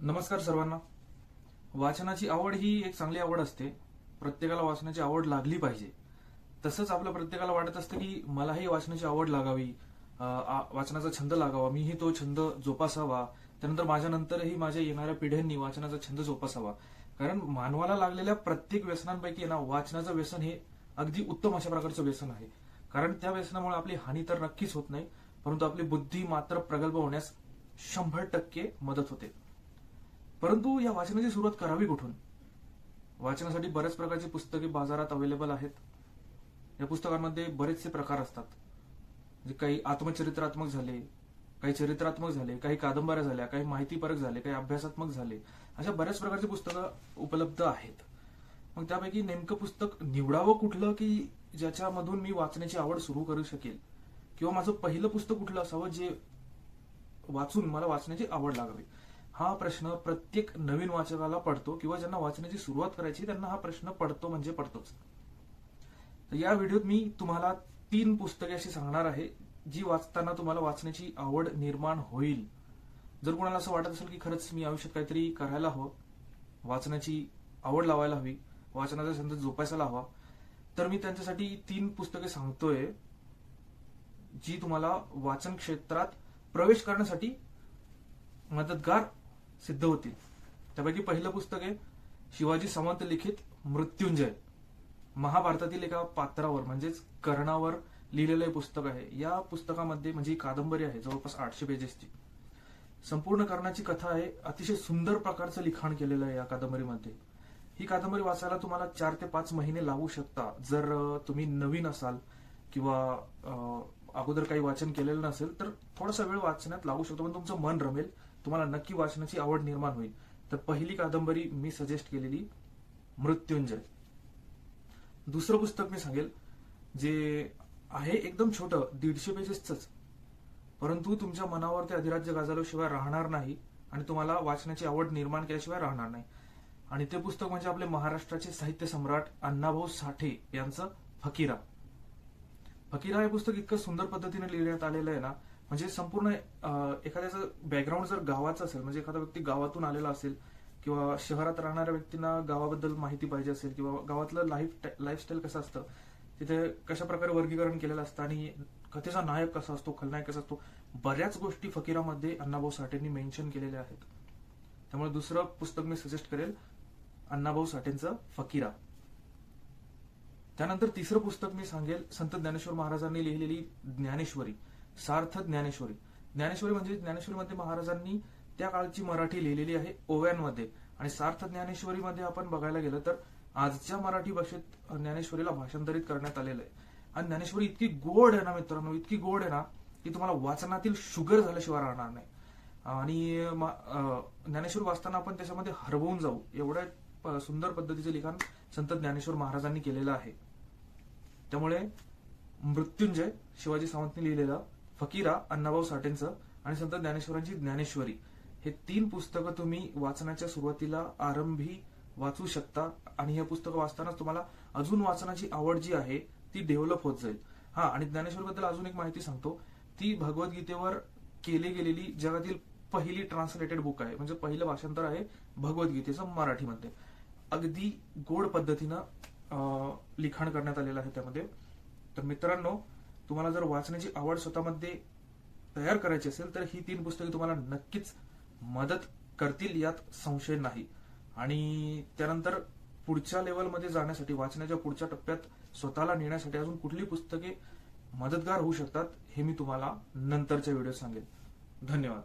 नमस्कार सर्वांना. वाचनाची आवड ही एक चांगली आवड असते. प्रत्येकाला वाचनाची आवड लागली पाहिजे. तसंच आपल्या प्रत्येकाला वाटत असतं की मलाही वाचनाची आवड लागावी. वाचनाचा छंद लागावा. मीही तो छंद जोपासावा. त्यानंतर माझ्या नंतरही माझ्या येणाऱ्या पिढ्यांनी वाचनाचा छंद जोपासावा. कारण मानवाला लागलेल्या प्रत्येक व्यसनांपैकी ना वाचनाचं व्यसन हे अगदी उत्तम अशा प्रकारचं व्यसन आहे. कारण त्या व्यसनामुळे आपली हानी तर नक्कीच होत नाही परंतु आपली बुद्धी मात्र प्रगल्भ होण्यास शंभर टक्के मदत होते. परंतु या वाचनाची सुरुवात करावी कुठून? वाचनासाठी बऱ्याच प्रकारची पुस्तके बाजारात अवेलेबल आहेत. या पुस्तकांमध्ये बरेचसे प्रकार असतात. जे काही आत्मचरित्रात्मक झाले काही चरित्रात्मक झाले काही कादंबऱ्या झाल्या काही माहितीपरक झाले काही अभ्यासात्मक झाले अशा बऱ्याच प्रकारची पुस्तकं उपलब्ध आहेत. मग त्यापैकी नेमकं पुस्तक निवडावं कुठलं की ज्याच्यामधून मी वाचण्याची आवड सुरू करू शकेल? किंवा माझं पहिलं पुस्तक कुठलं असावं जे वाचून मला वाचण्याची आवड लागावी? हा प्रश्न प्रत्येक नवीन वाचकाला पडतो किंवा ज्यांना वाचण्याची सुरुवात करायची त्यांना हा प्रश्न पडतो म्हणजे पडतोच. तर या व्हिडिओत मी तुम्हाला तीन पुस्तके अशी सांगणार आहे जी वाचताना तुम्हाला वाचण्याची आवड निर्माण होईल. जर कोणाला असं वाटत असेल की खरंच मी आयुष्यात काहीतरी करायला हवं वाचनाची आवड लावायला हवी वाचनाचा छंद जोपासायला हवा तर मी त्यांच्यासाठी तीन पुस्तके सांगतोय जी तुम्हाला वाचन क्षेत्रात प्रवेश करण्यासाठी मदतगार सिद्ध होतील. त्यापैकी पहिलं पुस्तक आहे शिवाजी सावंत लिखित मृत्युंजय. महाभारतातील एका पात्रावर म्हणजेच कर्णावर लिहिलेलं हे पुस्तक आहे. या पुस्तकामध्ये म्हणजे ही कादंबरी आहे जवळपास आठशे पेजेसची संपूर्ण कर्णाची कथा आहे अतिशय सुंदर प्रकारचं लिखाण केलेलं आहे या कादंबरीमध्ये. ही कादंबरी वाचायला तुम्हाला चार ते पाच महिने लागू शकता. जर तुम्ही नवीन असाल किंवा अगोदर काही वाचन केलेलं नसेल तर थोडासा वेळ वाचण्यात लागू शकतो पण तुमचं मन रमेल. तुम्हाला नक्की वाचनाची आवड निर्माण होईल. तर पहिली कादंबरी मी सजेस्ट केलेली मृत्युंजय. दुसरं पुस्तक मी सांगेल जे आहे एकदम छोटं दीडशे पेजेसच परंतु तुमच्या मनावर ते अधिराज्य गाजवल्याशिवाय राहणार नाही आणि तुम्हाला वाचण्याची आवड निर्माण केल्याशिवाय राहणार नाही. आणि ते पुस्तक म्हणजे आपले महाराष्ट्राचे साहित्य सम्राट अण्णाभाऊ साठे यांचं फकीरा. फकीरा हे पुस्तक इतकं सुंदर पद्धतीने लिहिण्यात आलेलं आहे ना म्हणजे संपूर्ण एखाद्याचं बॅकग्राऊंड जर गावाचं असेल म्हणजे एखादा व्यक्ती गावातून आलेला असेल किंवा शहरात राहणाऱ्या व्यक्तींना गावाबद्दल माहिती पाहिजे असेल किंवा गावातलं लाईफ लाईफस्टाईल कसं असतं तिथे कशा प्रकारे वर्गीकरण केलेलं असतं आणि कथेचा नायक कसा असतो खलनायक कसा असतो बऱ्याच गोष्टी फकीरामध्ये अण्णाभाऊ साठेंनी मेन्शन केलेल्या आहेत. त्यामुळे दुसरं पुस्तक मी सजेस्ट करेल अण्णाभाऊ साठेंचं फकीरा. त्यानंतर तिसरं पुस्तक मी सांगेल संत ज्ञानेश्वर महाराजांनी लिहिलेली ज्ञानेश्वरी. सार्थ ज्ञानेश्वरी. ज्ञानेश्वरी म्हणजे ज्ञानेश्वरीमध्ये महाराजांनी त्या काळची मराठी लिहिलेली आहे ओव्यांमध्ये. आणि सार्थ ज्ञानेश्वरीमध्ये आपण बघायला गेलं तर आजच्या मराठी भाषेत ज्ञानेश्वरीला भाषांतरित करण्यात आलेलं आहे. आणि ज्ञानेश्वरी इतकी गोड आहे ना मित्रांनो इतकी गोड आहे ना की तुम्हाला वाचनातील शुगर झाल्याशिवाय राहणार नाही. आणि ज्ञानेश्वर वाचताना आपण त्याच्यामध्ये हरवून जाऊ. एवढ्या प- सुंदर पद्धतीचे लिखाण संत ज्ञानेश्वर महाराजांनी केलेलं आहे. त्यामुळे मृत्युंजय शिवाजी सावंतने लिहिलेलं फकीरा अण्णाभाऊ साठेंचं आणि संत ज्ञानेश्वरांची ज्ञानेश्वरी. हे तीन पुस्तकं तुम्ही वाचनाच्या सुरुवातीला आरंभी वाचू शकता आणि हे पुस्तकं वाचतानाच तुम्हाला अजून वाचनाची आवड जी आहे ती डेव्हलप होत जाईल. हा आणि ज्ञानेश्वर बद्दल अजून एक माहिती सांगतो. ती भगवद्गीतेवर केली गेलेली जगातील पहिली ट्रान्सलेटेड बुक आहे. म्हणजे पहिलं भाषांतर आहे भगवद्गीतेचं मराठीमध्ये. अगदी गोड पद्धतीनं अं, लिखाण करण्यात आलेलं आहे त्यामध्ये. तर मित्रांनो तुम्हाला जर वाचण्याची आवड स्वतःमध्ये तयार करायची असेल तर ही तीन पुस्तके तुम्हाला नक्कीच मदत करतील यात संशय नाही. आणि त्यानंतर पुढच्या लेवलमध्ये जाण्यासाठी वाचण्याच्या पुढच्या टप्प्यात स्वतःला नेण्यासाठी अजून कुठली पुस्तके मदतगार होऊ शकतात हे मी तुम्हाला नंतरच्या व्हिडिओ सांगेन. धन्यवाद.